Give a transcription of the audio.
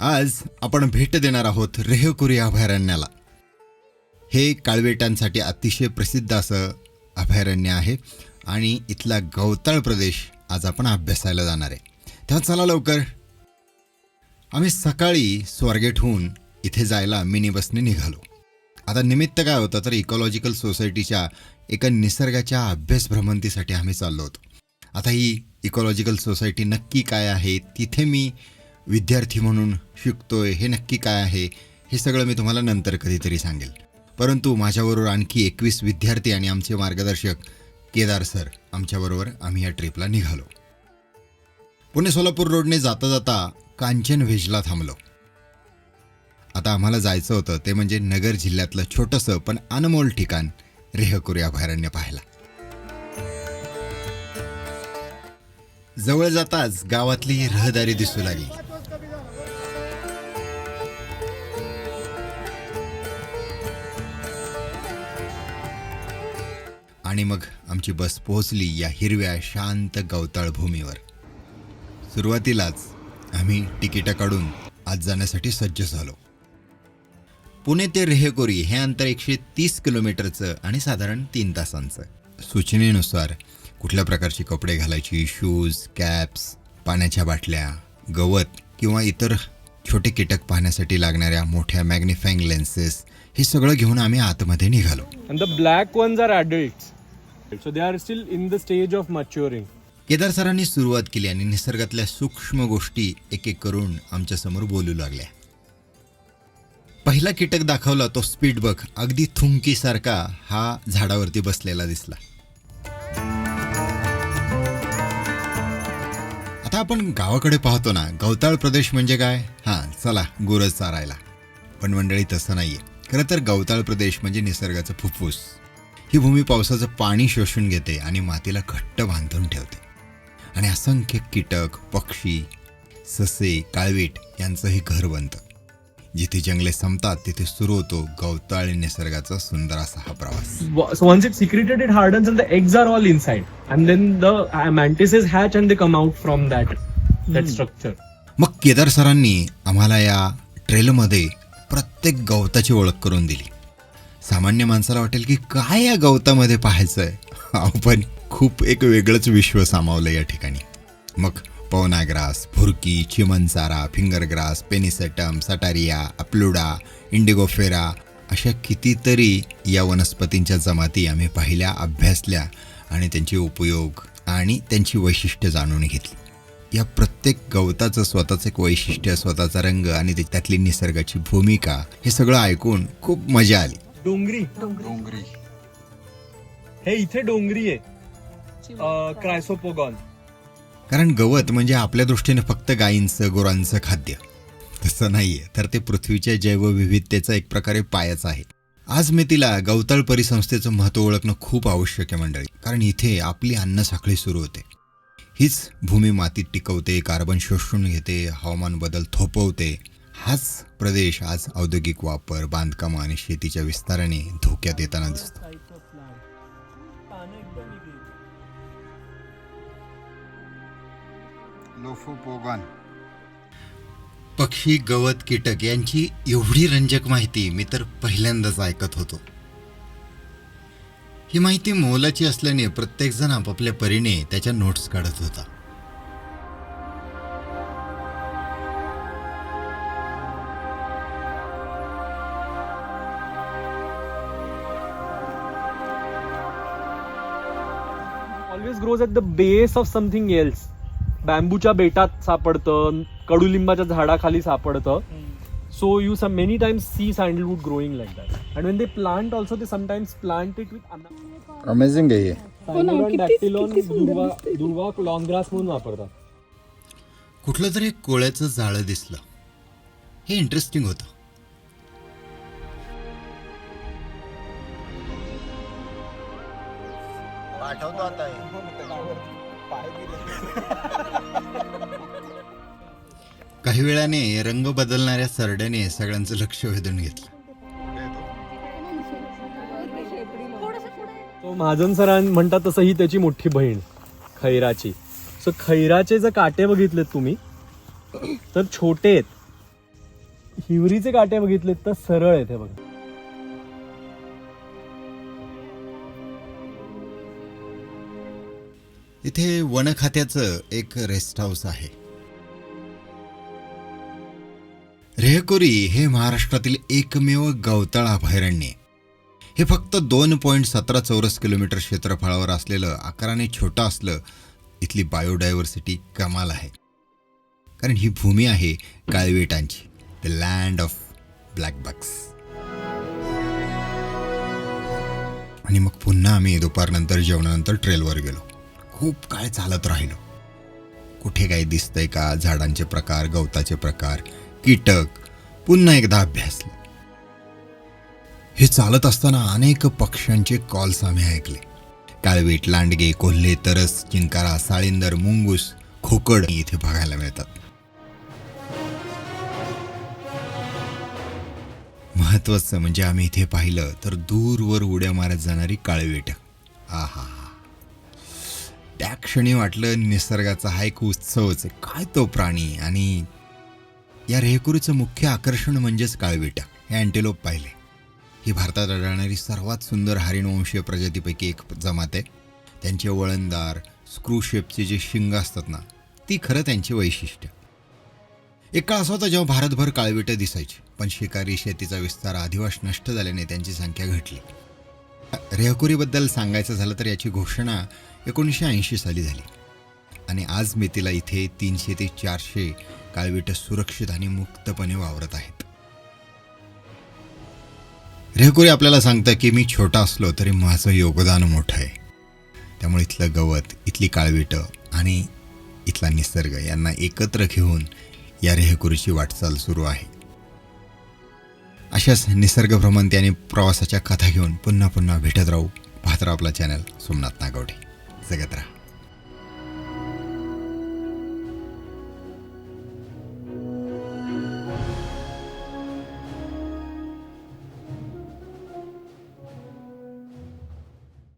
आज आपण भेट देणार आहोत रेहकुरी अभयारण्याला. हे काळवेटांसाठी अतिशय प्रसिद्ध असं अभयारण्य आहे आणि इथला गवताळ प्रदेश आज आपण अभ्यासायला जाणार आहे. तेव्हा चला लवकर. आम्ही सकाळी स्वारगेटहून इथे जायला मिनी बसने निघालो. आता निमित्त काय होतं तर इकॉलॉजिकल सोसायटीच्या एका निसर्गाच्या अभ्यास भ्रमंतीसाठी आम्ही चाललो होतो. आता ही इकॉलॉजिकल सोसायटी नक्की काय आहे तिथे मी विद्यार्थी म्हणून शिकतोय हे नक्की काय आहे हे सगळं मी तुम्हाला नंतर कधीतरी सांगेल. परंतु माझ्याबरोबर आणखी एकवीस विद्यार्थी आणि आमचे मार्गदर्शक केदार सर आमच्याबरोबर आम्ही या ट्रिपला निघालो. पुणे सोलापूर रोडने जाता जाता कांचन व्हेजला थांबलो. आता आम्हाला जायचं होतं ते म्हणजे नगर जिल्ह्यातलं छोटंसं पण अनमोल ठिकाण रेहकुरी अभयारण्य पाहायला. जवळ जाताच गावातली रहदारी दिसू लागली. आणि मग आमची बस पोहोचली या हिरव्या शांत गवताळ भूमीवर. सुरुवातीलाच आम्ही तिकिटं काढून आज जाण्यासाठी सज्ज झालो. पुणे ते रेहेकोरी हे अंतर एकशे तीस किलोमीटरचं आणि साधारण तीन तासांचं. सूचनेनुसार कुठल्या प्रकारचे कपडे घालायची शूज कॅप्स पाण्याच्या बाटल्या गवत किंवा इतर छोटे कीटक पाहण्यासाठी लागणाऱ्या मोठ्या मॅग्निफाईंग लेन्सेस हे सगळं घेऊन आम्ही आतमध्ये निघालो. Black the black ones. So they are still in the stage of maturing. Kedar सरांनी सुरुवात केली आणि निसर्गातल्या सूक्ष्म गोष्टी एक एक करून आमच्यासमोर बोलू लागल्या. पहिला कीटक दाखवला तो स्पीड बग अगदी थुंकीसारखा हा झाडावरती बसलेला दिसला. आता आपण गावाकडे पाहतो ना गवताळ प्रदेश म्हणजे काय? हां चला गोरज चारायला. पण मंडळी तसं नाहीये. खरं तर गवताळ प्रदेश म्हणजे निसर्गाचं फुफ्फुस. ही भूमी पावसाचं पाणी शोषून घेते आणि मातीला घट्ट बांधून ठेवते. आणि असंख्य कीटक पक्षी ससे काळवीट यांचं हे घर बनतं. जिथे जंगले संपतात तिथे सुरू होतो गवताळ निसर्गाचा सुंदर असा हा प्रवास. Wa- So once it's secreted, it hardens and the eggs are all inside. And then the uh, mantises hatch and they come out from that that structure. मग केदार सरांनी आम्हाला या ट्रेलमध्ये प्रत्येक गवताची ओळख करून दिली. सामान्य माणसाला वाटेल की काय या गवतामध्ये पाहायचं आहे आपण खूप एक वेगळंच विश्व सामावलं या ठिकाणी. मग पवना ग्रास भुरकी चिमनसारा finger grass Pennisetum Setaria Apluda Indigofera अशा कितीतरी या वनस्पतींच्या जमाती आम्ही पाहिल्या अभ्यासल्या आणि त्यांचे उपयोग आणि त्यांची वैशिष्ट्य जाणून घेतली. या प्रत्येक गवताचं स्वतःचं एक वैशिष्ट्य स्वतःचा रंग आणि ते- त्यातली निसर्गाची भूमिका हे सगळं ऐकून खूप मजा आली. डोंगरी. डोंगरी. हे इथे डोंगरी आहे. क्रायसोपोगॉन. कारण गवत म्हणजे आपल्या दृष्टीने फक्त गायींचं गुरांचं खाद्य. तसं नाहीये. तर ते पृथ्वीच्या जैवविविधतेचा एक प्रकारे पायाच आहे. आज मी तिला गवताळ परिसंस्थेचं महत्त्व ओळखणं खूप आवश्यक आहे मंडळी. कारण इथे आपली अन्न साखळी सुरू होते. हीच भूमी मातीत टिकवते कार्बन शोषून घेते हवामान बदल थोपवते. हाच प्रदेश आज औद्योगिक वापर बांधकाम आणि शेतीच्या विस्ताराने धोक्यात येताना दिसतो. पक्षी गवत कीटक यांची एवढी रंजक माहिती मी तर पहिल्यांदाच ऐकत होतो. ही माहिती मोलाची असल्याने प्रत्येकजण आपापल्या परीने त्याच्या नोट्स काढत होता. Always grows at the base of something else बॅम्बूच्या बेटात सापडतं कडुलिंबाच्या झाडाखाली सापडतं. So you some many times see sandalwood growing like that and when they plant also ते sometimes plant it with amazing आहे म्हणून वापरतात. कुठलं तरी एक कोळ्याचं जाळं दिसलं. हे इंटरेस्टिंग होतं. पाठवतो आता काही वेळाने रंग बदलणाऱ्या सरड्याने सगळ्यांचं लक्ष वेधून घेतलं. तो महाजन सरां म्हणतात तसं ही त्याची मोठी बहीण खैराची. सो खैराचे जर काटे बघितलेत तुम्ही तर छोटे आहेत हिवरीचे काटे बघितलेत तर सरळ आहेत हे बघा. इथे वन खात्याचं एक रेस्ट हाऊस आहे. रेहकुरी हे महाराष्ट्रातील एकमेव गवताळ अभयारण्य हे फक्त दोन पॉईंट सतरा चौरस किलोमीटर क्षेत्रफळावर असलेलं आकाराने छोटं असलं इथली बायोडायव्हर्सिटी कमाल आहे. कारण ही भूमी आहे काळवेटांची the land of black bucks आणि मग पुन्हा आम्ही दुपारनंतर जेवणानंतर ट्रेलवर गेलो. खूप काळ चालत राहिलो. कुठे काही दिसतंय का? झाडांचे प्रकार गवताचे प्रकार कीटक पुन्हा एकदा अभ्यासले हे चालत असताना अनेक पक्ष्यांचे कॉल्स आम्ही ऐकले. काळवीट लांडगे कोल्हे तरस चिंकारा साळिंदर मुंगूस खोकड इथे बघायला मिळतात. महत्वाचं म्हणजे आम्ही इथे पाहिलं तर दूरवर उड्या मारत जाणारी काळवेट. आहा त्या क्षणी वाटलं निसर्गाचा हा एक उत्सवच आहे काय तो प्राणी आणि या रेहकुरीचं मुख्य आकर्षण म्हणजेच काळविटा हे अँटेलोप पाहिले. ही भारतात आढळणारी सर्वात सुंदर हरिणवंशीय प्रजातीपैकी एक जमात आहे. त्यांचे वळणदार स्क्रू शेपचे जे शिंग असतात ना ती खरं त्यांची वैशिष्ट्य. एक काळ असा होता जेव्हा भारतभर काळविटं दिसायची पण शिकारी शेतीचा विस्तार आदिवास नष्ट झाल्याने त्यांची संख्या घटली. रेहकुरीबद्दल सांगायचं झालं तर याची घोषणा एकोणीसशे ऐंशी साली झाली. आणि आज मी तिला इथे तीनशे ते चारशे काळविटं सुरक्षित आणि मुक्तपणे वावरत आहेत. रेहकुरी आपल्याला सांगतं की मी छोटा असलो तरी माझं योगदान मोठं आहे. त्यामुळे इथलं गवत इथली काळविटं आणि इथला निसर्ग यांना एकत्र घेऊन या रेहकुरीची वाटचाल सुरू आहे. अशाच निसर्ग भ्रमंती आणि प्रवासाच्या कथा घेऊन पुन्हा पुन्हा भेटत राहू पाहत राहू आपला चॅनल सोमनाथ नागवडे. जगत राहा.